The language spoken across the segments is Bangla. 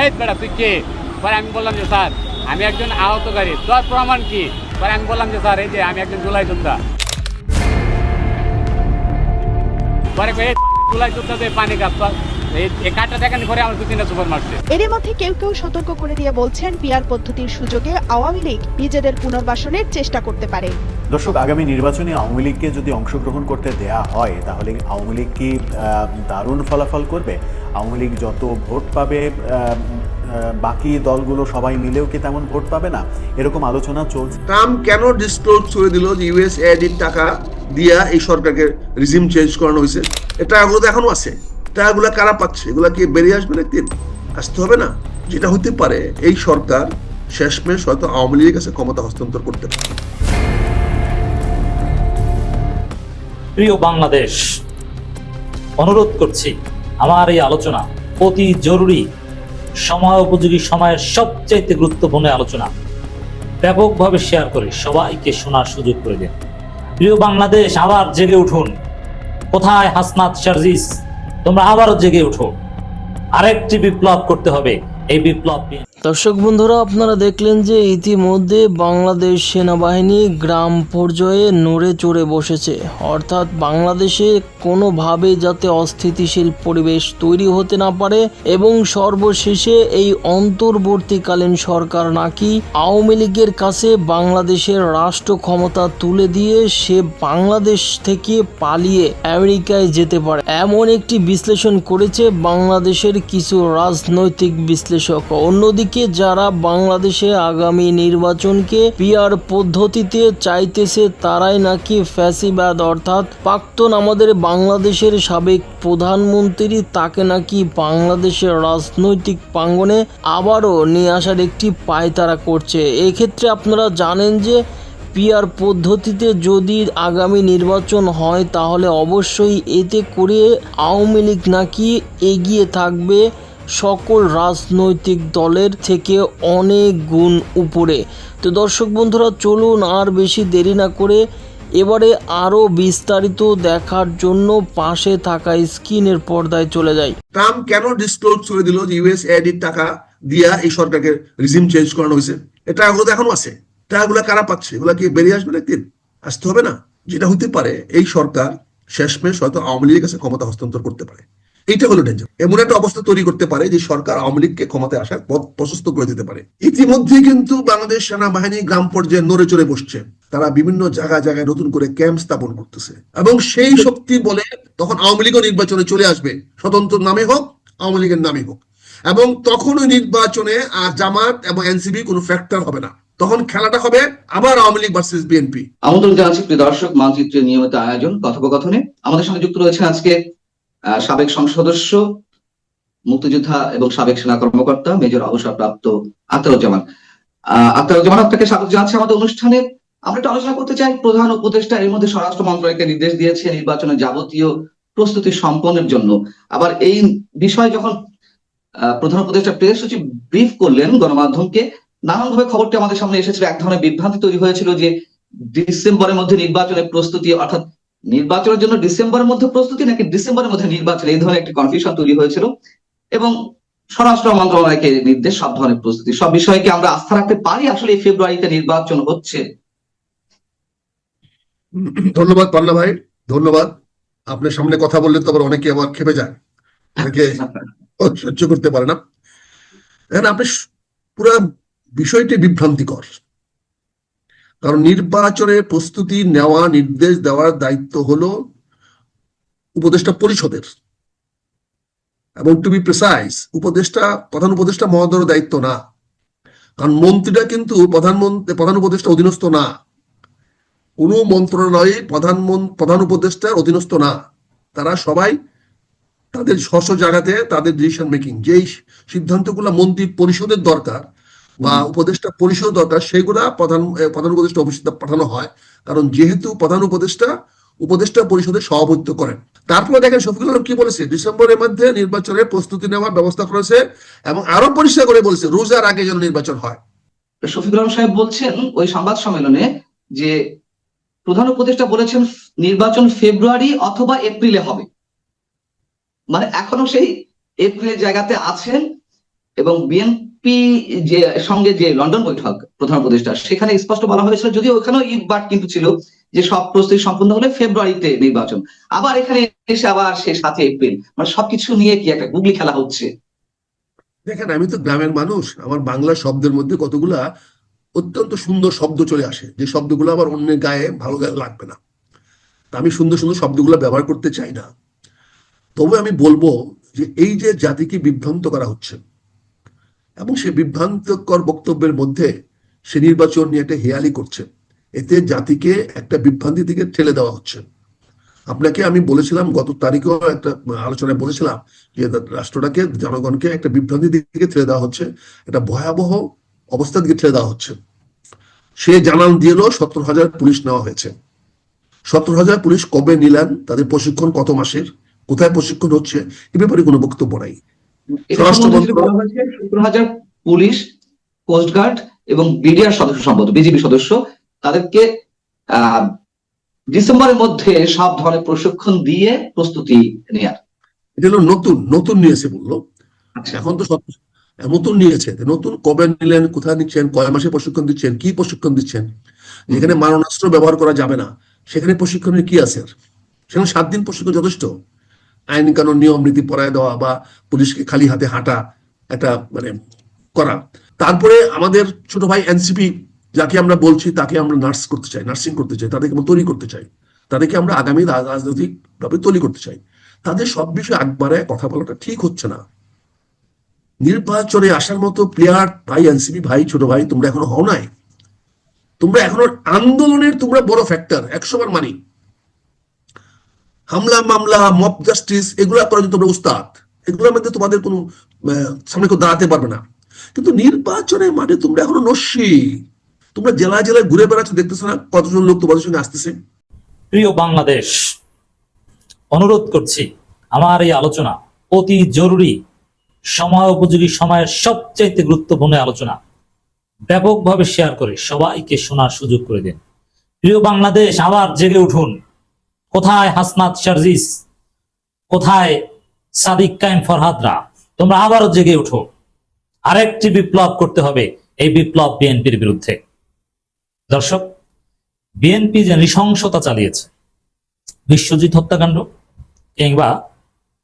এই বেটা, তুই কে? পরে আমি বললাম যে, স্যার, আমি একজন আহতকারী। তোর প্রমাণ কি? পরে আমি বললাম যে, স্যার, এই যে আমি একজন জুলাই যোদ্ধা। পরে জুলাই যোদ্ধা পানি কাপ এই কাঠটা দেখেন করে আমার দু তিনটা সুপার মারছে এর মধ্যে কেউ কেউ সতর্ক করে দিয়ে বলছেন পিয়ার পদ্ধতির সুযোগে আওয়ামী লীগ নিজেদের পুনর্বাসনের চেষ্টা করতে পারে। দর্শক আগামী নির্বাচনে আওয়ামী লীগকে যদি অংশগ্রহণ করতে দেয়া হয় তাহলে আওয়ামী লীগ কি দারুণ ফলাফল করবে? আওয়ামী লীগ যত ভোট পাবে বাকি দলগুলো সবাই মিলেও কি তেমন ভোট পাবে না? এরকম আলোচনা চলছে। ট্রাম্প কেন ডিসক্লোজ করে দিল যে ইউএস এডির টাকা দিয়া এই সরকারকে রিজিম চেঞ্জ করানো হয়েছে? এটা টাকাগুলো তো এখনও আছে। টাকাগুলো কারা পাচ্ছে? এগুলো কি বেরিয়ে আসবে না একদিন আসতে হবে না। যেটা হতে পারে, এই সরকার শেষমেশ হয়তো আওয়ামী লীগের কাছে ক্ষমতা হস্তান্তর করতে পারে। প্রিয় বাংলাদেশ, অনুরোধ করছি, আমার এই আলোচনা অতি জরুরি, সময় উপযোগী সময়ের সবচাইতে গুরুত্বপূর্ণ আলোচনা। ব্যাপকভাবে শেয়ার করে সবাইকে শোনার সুযোগ করে দিন। প্রিয় বাংলাদেশ, আবার জেগে উঠুন। কোথায় হাসনাত সার্জিস? তোমরা আবারও জেগে উঠো। আরেকটি বিপ্লব করতে হবে। এই বিপ্লব দর্শক বন্ধুরা, আপনারা দেখলেন যে ইতিমধ্যে বাংলাদেশ সেনাবাহিনী গ্রাম পর্যায়ে নড়ে চড়ে বসেছে। অর্থাৎ বাংলাদেশে কোনোভাবে যাতে অস্থিতিশীল পরিবেশ তৈরি হতে না পারে এবং সর্বশেষে এই অন্তর্বর্তীকালীন সরকার নাকি আওয়ামী লীগের কাছে বাংলাদেশের রাষ্ট্র ক্ষমতা তুলে দিয়ে সে বাংলাদেশ থেকে পালিয়ে আমেরিকায় যেতে পারে। এমন একটি বিশ্লেষণ করেছে বাংলাদেশের কিছু রাজনৈতিক বিশ্লেষক। অন্যদিকে যারা বাংলাদেশে আগামী নির্বাচনকে পিয়ার পদ্ধতিতে চাইতেছে, তারাই নাকি ফ্যাসিবাদ। অর্থাৎ প্রাক্তন আমাদের বাংলাদেশের সাবেক প্রধানমন্ত্রী, তাকে নাকি বাংলাদেশের রাজনৈতিক প্রাঙ্গনে আবারও নিয়ে আসার একটি পায়তারা করছে। এক্ষেত্রে আপনারা জানেন যে পিয়ার পদ্ধতিতে যদি আগামী নির্বাচন হয়, তাহলে অবশ্যই এতে করে আওয়ামী লীগ নাকি এগিয়ে থাকবে। সকল রাজনৈতিক দলের থেকে অনেক গুণ উপরে। তো দর্শক বন্ধুরা, চলুন আর বেশি দেরি না করে এবারে আরও বিস্তারিত দেখার জন্য পাশে থাকা স্ক্রিনের পর্দায় চলে যাই। ট্রাম্প কেন ডিসক্লোজ করে দিল যে ইউএস এডির টাকা দিয়া এই সরকারকে রিজিম চেঞ্জ করানো হয়েছে? এই টাকাগুলো তো এখনও আছে টাকাগুলো কারা পাচ্ছে? এগুলো কি বেরিয়ে আসবে একদিন আসতে হবে না। যেটা হতে পারে, এই সরকার শেষমেশ হয়তো আওয়ামী লীগের কাছে ক্ষমতা হস্তান্তর করতে পারে। এইটা হলো ডেঞ্জার এমন একটা অবস্থা তৈরি করতে পারে যে সরকার আওয়ামী লীগকে ক্ষমতায় আসার পথ প্রশস্ত করে দিতে পারে। ইতিমধ্যে কিন্তু বাংলাদেশ সেনাবাহিনী গ্রাম পর্যায়ে নড়ে চড়ে বসছে। তারা বিভিন্ন জায়গায় জায়গায় নতুন করে ক্যাম্প স্থাপন করতেছে। এবং সেই শক্তি বলে তখন আওয়ামী লীগও নির্বাচনে চলে আসবে। স্বতন্ত্র নামে হোক, আওয়ামী লীগের নামে হোক। এবং তখন ওই নির্বাচনে আর জামাত এবং এনসিবি কোনো ফ্যাক্টর হবে না। তখন খেলাটা হবে আবার আওয়ামী লীগ ভার্সেস বিএনপি আমন্ত্রণ জানাচ্ছি প্রিয় দর্শক, মানচিত্রের নিয়মিত আয়োজন, কথোপকথনে আমাদের সঙ্গে যুক্ত রয়েছেন আজকে সাবেক সংসদ সদস্য মুক্তিযোদ্ধা এবং সাবেক সেনা কর্মকর্তা মেজর অবসরপ্রাপ্ত আখতারুজ্জামান। আহ, আখতারুজ্জামান আপনাকে স্বাগত জানাচ্ছি আমাদের অনুষ্ঠানে। আমরা একটু আলোচনা করতে চাই। প্রধান উপদেষ্টা এর মধ্যে স্বরাষ্ট্র মন্ত্রণালয়কে নির্দেশ দিয়েছে নির্বাচনের যাবতীয় প্রস্তুতি সম্পন্নের জন্য। আবার এই বিষয়ে যখন প্রধান উপদেষ্টা প্রেস সচিব ব্রিফ করলেন গণমাধ্যমকে নানানভাবে খবরটি আমাদের সামনে এসেছিল। এক ধরনের বিভ্রান্তি তৈরি হয়েছিল যে ডিসেম্বরের মধ্যে নির্বাচনের প্রস্তুতি অর্থাৎ নির্বাচনের জন্য ডিসেম্বরের মধ্যে প্রস্তুতি নাকি ডিসেম্বরের মধ্যে নির্বাচন? এই ধরনের একটি কনফিউশন তৈরি হয়েছিল। এবং স্বরাষ্ট্র মন্ত্রণালয়কে নির্দেশ, সব ধরনের প্রস্তুতি, সব বিষয়ে কি আমরা আস্থা রাখতে পারি আসলে ফেব্রুয়ারিতে নির্বাচন হচ্ছে। ধন্যবাদ পান্না ভাই, ধন্যবাদ। আপনার সামনে কথা বললে তো আবার অনেকে আবার খেপে যায়। অনেকে সহ্য করতে পারে না। আপনি পুরা বিষয়টি বিভ্রান্তিকর। কারণ নির্বাচনের প্রস্তুতি নেওয়া, নির্দেশ দেওয়ার দায়িত্ব হলো উপদেষ্টা পরিষদের। এবং টু বি প্রিসাইজ উপদেষ্টা, প্রধান উপদেষ্টা মহোদয়ের দায়িত্ব না। কারণ মন্ত্রীরা কিন্তু প্রধানমন্ত্রী প্রধান উপদেষ্টা অধীনস্থ না। কোনো মন্ত্রণালয়ে প্রধান প্রধান উপদেষ্টার অধীনস্থ না। তারা সবাই তাদের স্ব স্ব জায়গাতে তাদের ডিসিশন মেকিং যেই সিদ্ধান্তগুলো মন্ত্রী পরিষদের দরকার বা উপদেষ্টা পরিষদ দরকার সেগুলা প্রধান প্রধান উপদেষ্টা অফিসে পাঠানো হয়। কারণ যেহেতু প্রধান উপদেষ্টা উপদেষ্টা পরিষদের সভাপতিত্ব করেন। তারপরে দেখেন শফিকুল আলম কি বলেছে? ডিসেম্বরের মধ্যে নির্বাচনের প্রস্তুতি নেওয়ার ব্যবস্থা করেছে এবং আরও পরিষ্কার করে বলেছে রোজার আগে যেন নির্বাচন হয়। শফিকুল আলম সাহেব বলছেন ওই সংবাদ সম্মেলনে যে প্রধান উপদেষ্টা বলেছেন নির্বাচন ফেব্রুয়ারি অথবা এপ্রিলে হবে। মানে এখনও সেই এপ্রিলের জায়গাতে আছেন এবং বিএনপি যে, সঙ্গে যে লন্ডন বৈঠক প্রধান প্রতিষ্ঠা সেখানে স্পষ্ট বলা হয়েছিল যদিও ওখানেও ঈদ কিন্তু ছিল যে সব প্রস্তুতি সম্পূর্ণ হলে ফেব্রুয়ারিতে নির্বাচন। আবার এখানে এসে আবার সে সাথে এপ্রিল মানে সবকিছু নিয়ে কি একটা গুগলি খেলা হচ্ছে? দেখেন, আমি তো গ্রামের মানুষ, আমার বাংলা শব্দের মধ্যে কতগুলা অত্যন্ত সুন্দর শব্দ চলে আসে, যে শব্দগুলো আবার অন্যের গায়ে ভালো গায়ে লাগবে না। আমি সুন্দর সুন্দর শব্দগুলো ব্যবহার করতে চাই না। তবে আমি বলব যে এই যে জাতিকে বিভ্রান্ত করা হচ্ছে এবং সে বিভ্রান্তকর বক্তব্যের মধ্যে সে নির্বাচন নিয়ে একটা হেয়ালি করছে। এতে জাতিকে একটা বিভ্রান্তি দিকে ঠেলে দেওয়া হচ্ছে। আপনাকে আমি বলেছিলাম, গত তারিখেও একটা আলোচনায় বলেছিলাম যে রাষ্ট্রটাকে, জনগণকে একটা বিভ্রান্তির দিকে ঠেলে দেওয়া হচ্ছে, একটা ভয়াবহ অবস্থা দিকে ঠেলে দেওয়া হচ্ছে। সে জানান দিল সত্তর হাজার পুলিশ নেওয়া হয়েছে। সত্তর হাজার পুলিশ কবে নিলেন, তাদের প্রশিক্ষণ কত মাসের, কোথায় প্রশিক্ষণ হচ্ছে, এ ব্যাপারে কোনো বক্তব্য নাই। হাজার পুলিশ কোস্টগার্ড এবং বিডিআর সদস্য সম্পদ বিজেপি সদস্য তাদেরকে ডিসেম্বরের মধ্যে সব ধরনের প্রশিক্ষণ দিয়ে প্রস্তুতি নেয়ার। এটা হলো নতুন নতুন নিয়েছে বলল। আচ্ছা। এখন তো সব- নতুন নিয়েছে। নতুন কবে নিলেন কোথায় নিচ্ছেন কয় মাসে প্রশিক্ষণ দিচ্ছেন কি প্রশিক্ষণ দিচ্ছেন? যেখানে মারণাস্ত্র ব্যবহার করা যাবে না সেখানে প্রশিক্ষণের কি আছে? সেখানে সাত দিন প্রশিক্ষণ যথেষ্ট? আইন কানুন নিয়ম নীতি পড়ায় দেওয়া বা পুলিশকে খালি হাতে হাঁটা একটা মানে করা। তারপরে আমাদের ছোট ভাই এনসিপি, যাকে আমরা বলছি, তাকে আমরা নার্স করতে চাই, নার্সিং করতে চাই, তাদেরকে আমরা তৈরি করতে চাই। তাদেরকে আমরা আগামী রাজনৈতিক ভাবে তৈরি করতে চাই। তাদের সব বিষয়ে একবারে কথা বলাটা ঠিক হচ্ছে না। নির্বাচনে আসার মতো প্লেয়ার ভাই এনসিপি, ভাই ছোট ভাই তোমরা এখনও হও নাই। তোমরা এখনও আন্দোলনের তোমরা বড় ফ্যাক্টর একশো বার মানি। হামলা, মামলা মব জাস্টিস এগুলা করার জন্য তোমরা উস্তাদ। এগুলোর মধ্যে তোমাদের কোনো সামনে কেউ দাঁড়াতে পারবে না। কিন্তু নির্বাচনের মাঠে তোমরা এখনও নস্যি। তোমরা জেলায় জেলায় ঘুরে বেড়াচ্ছ, দেখতেছো না কতজন লোক তোমাদের সঙ্গে আসতেছে? প্রিয় বাংলাদেশ, অনুরোধ করছি, আমার এই আলোচনা অতি জরুরি, সময় উপযোগী, সময়ের সবচাইতে গুরুত্বপূর্ণ আলোচনা। ব্যাপকভাবে শেয়ার করে সবাইকে শোনার সুযোগ করে দিন। প্রিয় বাংলাদেশ, আবার জেগে উঠুন। কোথায় হাসনাত শারজিস? কোথায় সাদিক কাইম ফরহাদরা? তোমরা আবারও জেগে উঠো। আরেকটি বিপ্লব করতে হবে এই বিপ্লব বিএনপির বিরুদ্ধে। দর্শক, বিএনপি যে নৃশংসতা চালিয়েছে, বিশ্বজিৎ হত্যাকাণ্ড কিংবা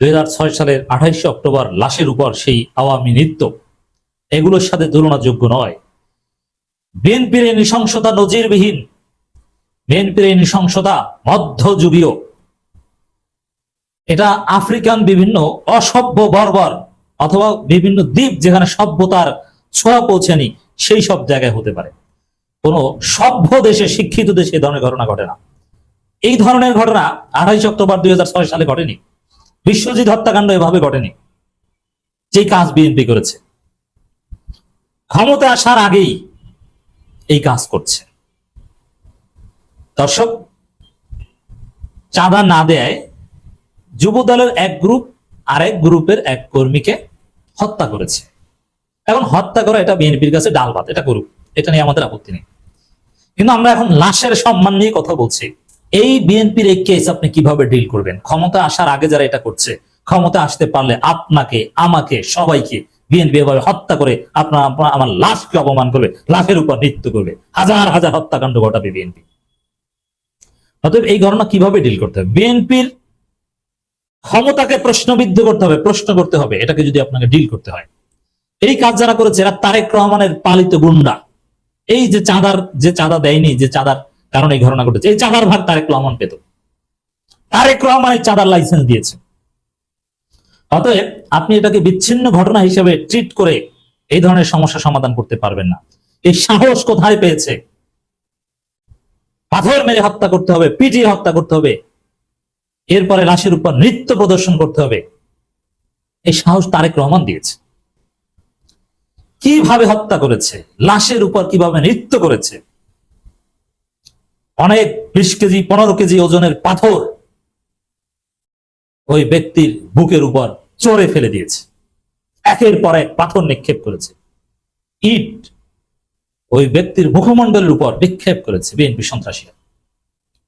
দুই হাজার ছয় সালের আঠাইশে অক্টোবর লাশের উপর সেই আওয়ামী নৃত্য, এগুলোর সাথে তুলনাযোগ্য নয়। বিএনপির নৃশংসতা নজিরবিহীন বিএনপির এই নৃশংসতা মধ্যযুগীয়। এটা আফ্রিকান বিভিন্ন অসভ্য বর্বর অথবা বিভিন্ন দ্বীপ যেখানে সভ্যতার ছোঁয়া পৌঁছেনি, সেই সব জায়গায় হতে পারে। কোন সভ্য দেশে শিক্ষিত দেশে এই ধরনের ঘটনা ঘটে না। এই ধরনের ঘটনা আঠাইশ অক্টোবর দুই হাজার ছয় সালে ঘটেনি। বিশ্বজিৎ হত্যাকাণ্ড এভাবে ঘটেনি, যে কাজ বিএনপি করেছে। ক্ষমতা আসার আগেই এই কাজ করছে। দর্শক, চাঁদা না দেয় যুব দলের এক গ্রুপ আরেক গ্রুপের এক কর্মীকে হত্যা করেছে। এখন হত্যা করা এটা বিএনপির কাছে ডাল ভাত, এটা করুক, এটা নিয়ে আমাদের আপত্তি নেই। কিন্তু আমরা এখন লাশের সম্মান নিয়ে কথা বলছি। এই বিএনপির এই কেস আপনি কীভাবে ডিল করবেন? ক্ষমতা আসার আগে যারা এটা করছে, ক্ষমতা আসতে পারলে আপনাকে, আমাকে, সবাইকে বিএনপি এভাবে হত্যা করে আপনার, আপনার- আমার লাশকে অপমান করবে, লাশের উপর নৃত্য করবে। হাজার হাজার হত্যাকাণ্ড ঘটাবে বিএনপি। অতএব এই ঘটনা কীভাবে ডিল করতে হবে? বিএনপির ক্ষমতাকে প্রশ্নবিদ্ধ করতে হবে, প্রশ্ন করতে হবে, এটাকে যদি আপনাকে ডিল করতে হয়। এই কাজ যারা করেছে এরা তারেক রহমানের পালিত গুন্ডা। এই যে চাঁদার, যে চাঁদা দেয়নি, যে চাঁদার কারণে এই ঘটনা ঘটেছে, এই চাঁদার ভাগ তারেক রহমান পেত। তারেক রহমান এই চাঁদার লাইসেন্স দিয়েছে। অতএব আপনি এটাকে বিচ্ছিন্ন ঘটনা হিসেবে ট্রিট করে এই ধরনের সমস্যা সমাধান করতে পারবেন না। এই সাহস কোথায় পেয়েছে? পাথর মেরে হত্যা করতে হবে, পিটিয়ে হত্যা করতে হবে। এরপরে লাশের উপর নৃত্য প্রদর্শন করতে হবে। এই সাহস তারেক রহমান দিয়েছে। কীভাবে হত্যা করেছে? লাশের উপর কীভাবে নৃত্য করেছে? অনেক বিশ কেজি, পনেরো কেজি ওজনের পাথর ওই ব্যক্তির বুকের উপর চড়ে ফেলে দিয়েছে। একের পর এক পাথর নিক্ষেপ করেছে। ইট ওই ব্যক্তির মুখমণ্ডলের উপর নিক্ষেপ করেছে বিএনপি সন্ত্রাসীরা।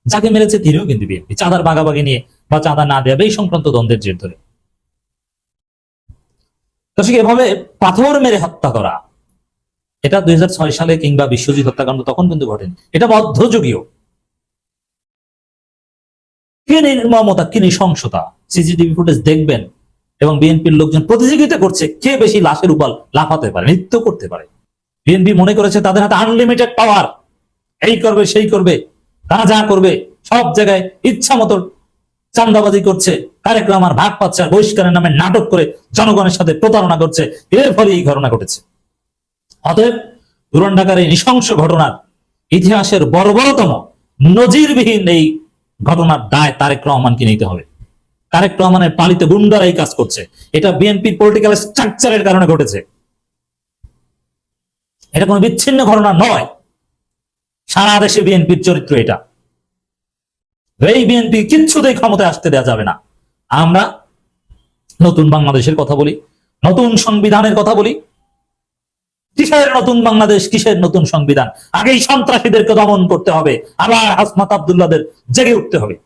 যাকে মেরেছে তিনিও কিন্তু বিএনপি। চাঁদার বাগাবাগি নিয়ে বা চাঁদা না দেওয়া এই সংক্রান্ত দ্বন্দ্বের জের ধরে। এভাবে পাথর মেরে হত্যা করা, এটা দুই হাজার ছয় সালে কিংবা বিশ্বজিৎ হত্যাকাণ্ড তখন কিন্তু ঘটেনি। এটা মধ্যযুগীয়। কি নির্মমতা, কি নৃশংসতা। সিসিটিভি ফুটেজ দেখবেন এবং বিএনপির লোকজন প্রতিযোগিতা করছে কে বেশি লাশের উপর লাফাতে পারে, নৃত্য করতে পারে। বিএনপি মনে করেছে তাদের হাতে আনলিমিটেড পাওয়ার এই করবে, সেই করবে, তারা যা করবে, সব জায়গায় ইচ্ছা মতো চান্দাবাজি করছে। কার্যক্রম আর ভাগ পাচ্ছে আর বহিষ্কারের নামে নাটক করে জনগণের সাথে প্রতারণা করছে। এর ফলে এই ঘটনা ঘটেছে। অতএব পুরান ঢাকার এই নৃশংস ঘটনার ইতিহাসের বর্বরতম, নজিরবিহীন এই ঘটনার দায় তারেক রহমানকে নিতে হবে। তারেক রহমানের পালিত গুন্ডারা এই কাজ করছে। এটা বিএনপির পলিটিক্যাল স্ট্রাকচারের কারণে ঘটেছে। এটা কোনো বিচ্ছিন্ন ঘটনা নয়। সারা দেশে বিএনপির চরিত্র এটা। এই বিএনপি কিচ্ছুতেই ক্ষমতায় আসতে দেওয়া যাবে না। আমরা নতুন বাংলাদেশের কথা বলি, নতুন সংবিধানের কথা বলি। কিসের নতুন বাংলাদেশ, কিসের নতুন সংবিধান? আগেই সন্ত্রাসীদেরকে দমন করতে হবে। আবার হাসমাত আবদুল্লাদের জেগে উঠতে হবে।